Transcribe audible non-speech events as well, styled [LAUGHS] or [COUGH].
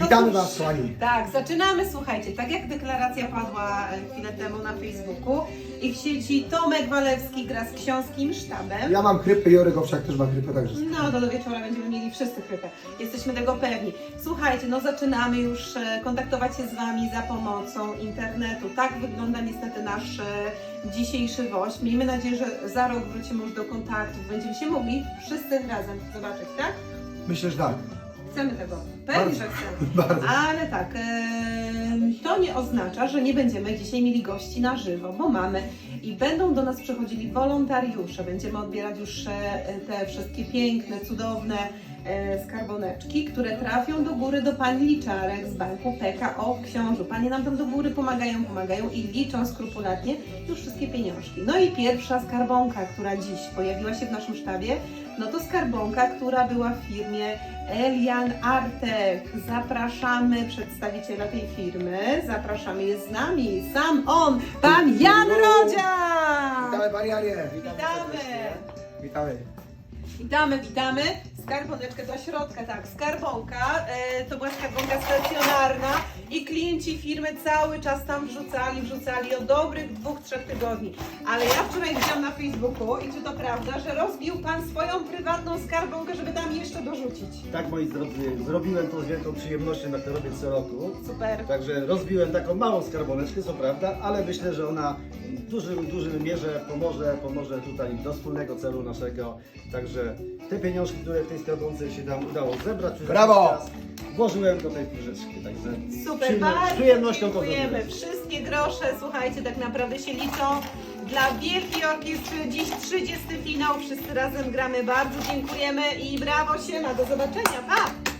Witamy Was, kochani. Tak, zaczynamy, słuchajcie, tak jak deklaracja padła e, chwilę temu na Facebooku i w sieci Tomek Walewski gra z ksiąskim sztabem. Ja mam chrypę, Jorek Owsiak też ma chrypę, także... No, do, do wieczora będziemy mieli wszyscy chrypę. Jesteśmy tego pewni. Słuchajcie, no zaczynamy już e, kontaktować się z Wami za pomocą internetu. Tak wygląda niestety nasz e, dzisiejszy woź. Miejmy nadzieję, że za rok wrócimy już do kontaktów. Będziemy się mogli wszyscy razem zobaczyć, tak? Myślę, że tak. Chcemy tego. Pewnie, że chcemy. [LAUGHS] Bardzo. Ale tak, em, to nie oznacza, że nie będziemy dzisiaj mieli gości na żywo, bo mamy i będą do nas przychodzili wolontariusze. Będziemy odbierać już e, te wszystkie piękne, cudowne e, skarboneczki, które trafią do góry do pani liczarek z banku PKO w Książu. Panie nam tam do góry pomagają, pomagają i liczą skrupulatnie już wszystkie pieniążki. No i pierwsza skarbonka, która dziś pojawiła się w naszym sztabie, no to skarbonka, która była w firmie Elian Artek. Zapraszamy przedstawiciela tej firmy. Zapraszamy, jest z nami sam on, pan Jan Rodzia! Witamy, Panie Janie. Witamy! Witamy. Witamy, witamy. Skarboneczkę do środka, tak, skarbonka. E, to była skarbonka stacjonarna i klienci firmy cały czas tam wrzucali, wrzucali od dobrych dwóch, trzech tygodni. Ale ja wczoraj widziałam na Facebooku i czy to prawda, że rozbił Pan swoją prywatną skarbonkę, żeby tam jeszcze dorzucić. Tak moi drodzy, zrobiłem to z wielką przyjemnością, jak to robię co roku. Super. Także rozbiłem taką małą skarboneczkę, co prawda, ale myślę, że ona w dużym, dużym mierze pomoże, pomoże tutaj do wspólnego celu naszego. Także te pieniążki, które w tej skarbonce się nam udało zebrać, Brawo! czas włożyłem do tej fryżeczki. Także Super, przyjemno- z bardzo przyjemnością to dziękujemy. zrobiłem. Wszystkie grosze, słuchajcie, tak naprawdę się liczą. Dla Wielkiej Orkiestry dziś 30 finał, wszyscy razem gramy. Bardzo dziękujemy i brawo, siema, do zobaczenia, pa!